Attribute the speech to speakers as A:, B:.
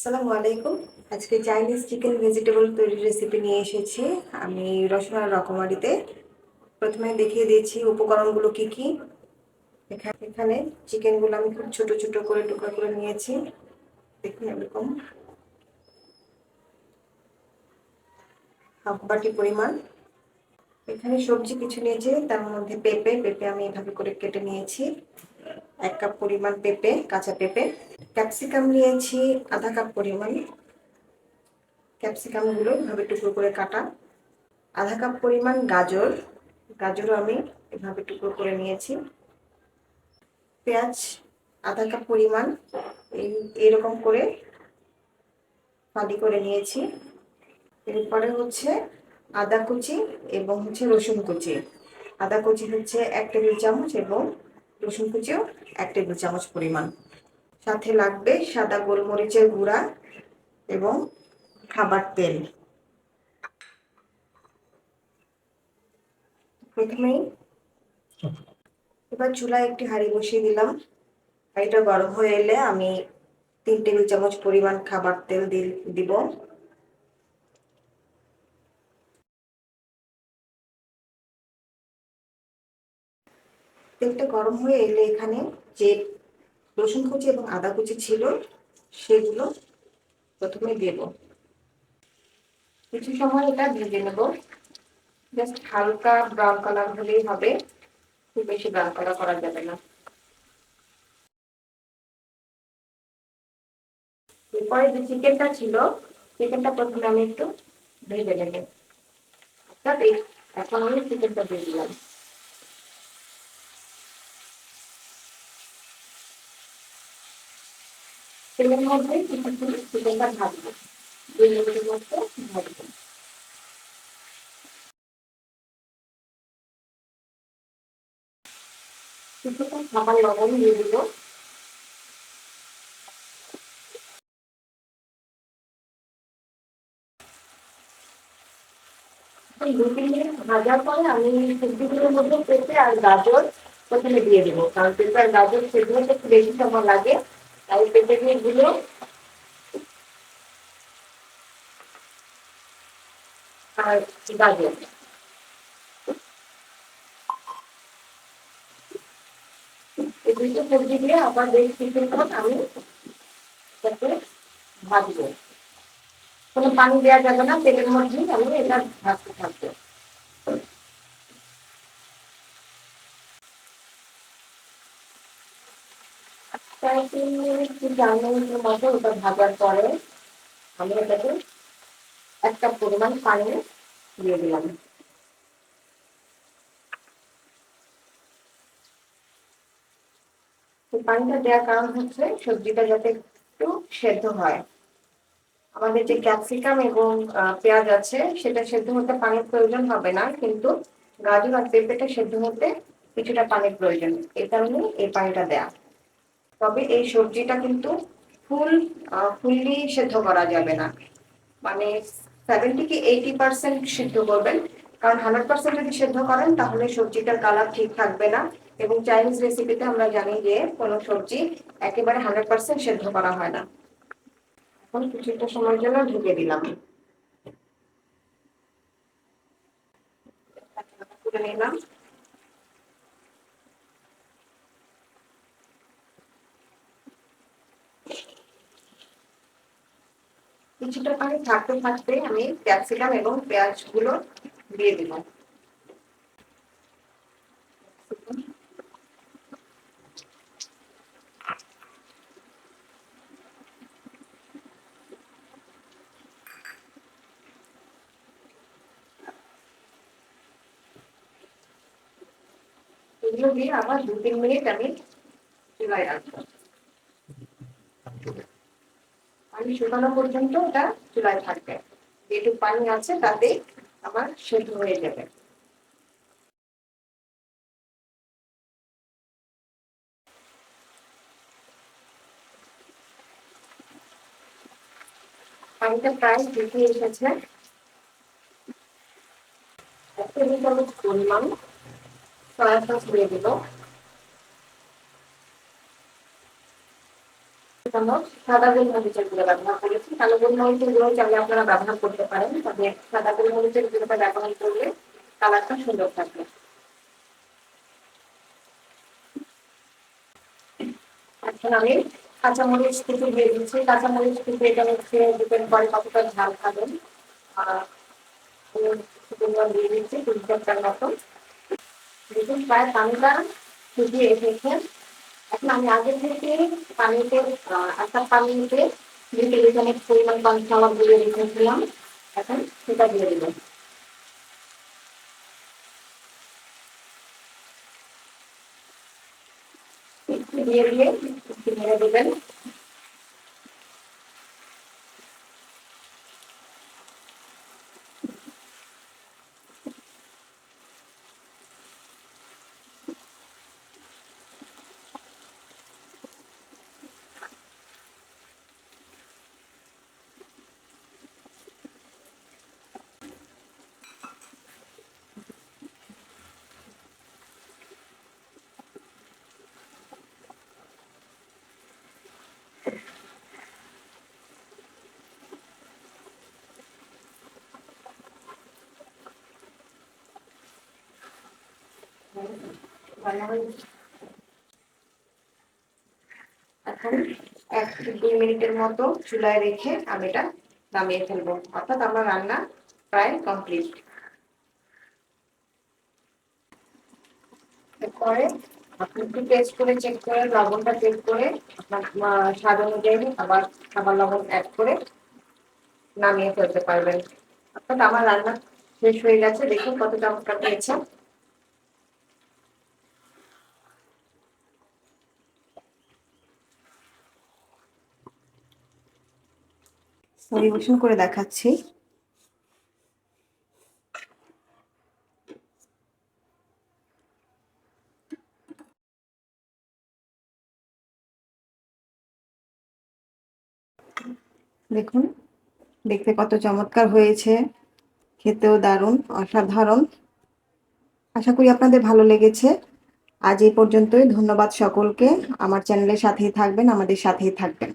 A: আসসালামু আলাইকুম। আজকে চাইনিজ চিকেন ভেজিটেবল তৈরির রেসিপি নিয়ে এসেছি। আমি রসনা রকমারিতে। প্রথমে দেখিয়ে দিয়েছি উপকরণগুলো কি কি। এখা- এখানে চিকেনগুলো আমি খুব ছোট ছোট করে টুকরো করে নিয়েছি। দেখুন এরকম। হাফ বাটি পরিমাণ। এখানে সবজি কিছু নিয়েছি, তার মধ্যে পেঁপে। পেঁপে আমি এভাবে করে কেটে নিয়েছি। এক কাপ পরিমাণ পেঁপে, কাঁচা পেঁপে। ক্যাপসিকাম নিয়েছি আধা কাপ পরিমাণ। ক্যাপসিকামগুলো এভাবে টুকরো করে কাটা। আধা কাপ পরিমাণ গাজর। গাজরও আমি এভাবে টুকরো করে নিয়েছি। পেঁয়াজ আধা কাপ পরিমাণ এরকম করে ফালি করে নিয়েছি। এরপরে হচ্ছে আদা কুচি এবং হচ্ছে রসুন কুচি। আদা কুচি হচ্ছে এক টেবিল চামচ এবং রসুন কুচিও এক টেবিল চামচ পরিমাণ। সাথে লাগবে সাদা গোলমরিচের গুঁড়া এবং খাবার তেল। প্রথমেই এবার চুলায় একটি হাঁড়ি বসিয়ে দিলাম। হাঁড়িটা গরম হয়ে এলে আমি তিন টেবিল চামচ পরিমাণ খাবার তেল দিব। তেলটা গরম হয়ে এলে এখানে যে রসুন কুচি এবং আদা কুচি ছিল, সেগুলো প্রথমে দেব। কিছু সময় এটা ভেজে নেব। জাস্ট হালকা ব্রাউন কালার হলেই হবে, খুব বেশি ব্রাউন কালার করা যাবে না। এরপরে যে চিকেনটা ছিল, চিকেনটা প্রথমে আমি একটু ভেজে নেব। অর্থাৎ এখন আমি চিকেনটা দিয়ে দিলাম তেলের মধ্যে কিছুক্ষণ চিকেনটা ভাজবো দুই মিনিটের ভাজবো কিছুক্ষণ খাবার লবণ দিয়ে দিব দু, তিন ভাজার পরে আমি সবজিগুলোর মধ্যে পেঁপে আর গাজর প্রথমে দিয়ে দেবো। কারণ পেঁপে আর গাজর হতে একটু বেশি সময় লাগে। তাই পেঁপে আর সবজি দিয়ে আবার বেশ আমি এটাকে কোনো পানি দেওয়া যাবে না, তেলের মধ্যেই আমি এটা ভাজতে থাকব। প্রায় তিন মিনিট ওটা ভাজার পরে আমি এটাকে এক কাপ পরিমাণ পানি দিয়ে দিলাম পানিটা দেওয়ার কারণ হচ্ছে সবজিটা যাতে একটু সেদ্ধ হয় আমাদের যে ক্যাপসিকাম এবং পেঁয়াজ আছে সেটা সেদ্ধ হতে পানির প্রয়োজন হবে না কিন্তু গাজর আর পেঁপেটা সেদ্ধ হতে কিছুটা পানির প্রয়োজন এই কারণে এই পানিটা দেয়া তবে এই সবজিটা কিন্তু ফুল ফুললি সেদ্ধ করা যাবে না। মানে সেভেন্টি কি এইটি পার্সেন্ট সিদ্ধ করবেন। কারণ হান্ড্রেড পার্সেন্ট যদি সেদ্ধ করেন, তাহলে সবজিটার কালার ঠিক থাকবে না। এবং চাইনিজ রেসিপিতে আমরা জানি যে কোনো সবজি একেবারে হান্ড্রেড পার্সেন্ট সেদ্ধ করা হয় না। এখন কিছুটা সময়ের জন্য ঢুকে দিলাম। নিলাম। কিছুটা পানি থাকতে থাকতে আমি ক্যাপসিকাম এবং পেঁয়াজগুলো দিয়ে দিব এগুলো দিয়ে আবার দু তিন মিনিট আমি চুলায় রাখব। পানি শুকানো পর্যন্ত ওটা চুলায় থাকবে। যেটুকু পানি আছে তাতে আবার সেদ্ধ হয়ে যাবে। পানিটা প্রায় শুকিয়ে এসেছে। এক টেবিল চামচ পরিমাণ সয়া সস দিয়ে দিল। চামচ সাদা গোলমরিচের গুঁড়ো ব্যবহার করেছি। কালো গোলমরিচের গুঁড়ো চাইলে আপনারা ব্যবহার করতে পারেন, তবে সাদা গোলমরিচের গুঁড়োটা ব্যবহার করলে কালারটা সুন্দর থাকবে। এখন আমি কাঁচামরিচ কুচি দিয়ে দিচ্ছি। কাঁচামরিচ কুচি এটা হচ্ছে ডিপেন্ড করে কতটা ঝাল খাবেন দিয়ে দিচ্ছি, দুই চারটার মতো। দেখুন, প্রায় পানিটা ফুটিয়ে এসেছে। এখন আমি আগে থেকে পানিতে একটা পানিতে দুই চামচ পরিমাণ খাওয়া গুলিয়ে রেখেছিলাম। এখন সেটা দিয়ে দিলাম দিয়ে দিয়ে দেবেন। এখন এক দুই মিনিটের মতো চুলায় রেখে আমি এটা নামিয়ে ফেলব। অর্থাৎ আমার রান্না প্রায় কমপ্লিট। এরপরে আপনি একটু টেস্ট করে চেক করে, লবণটা চেক করে আপনার স্বাদ অনুযায়ী আবার খাবার লবণ অ্যাড করে নামিয়ে ফেলতে পারবেন। অর্থাৎ আমার রান্না শেষ হয়ে গেছে। দেখুন কত চমৎকার পেয়েছে পরিবেশন করে দেখাচ্ছি। দেখুন, দেখতে কত চমৎকার হয়েছে। খেতেও দারুণ, অসাধারণ। আশা করি আপনাদের ভালো লেগেছে। আজ এই পর্যন্তই। ধন্যবাদ সকলকে। আমার চ্যানেলের সাথেই থাকবেন, আমাদের সাথেই থাকবেন।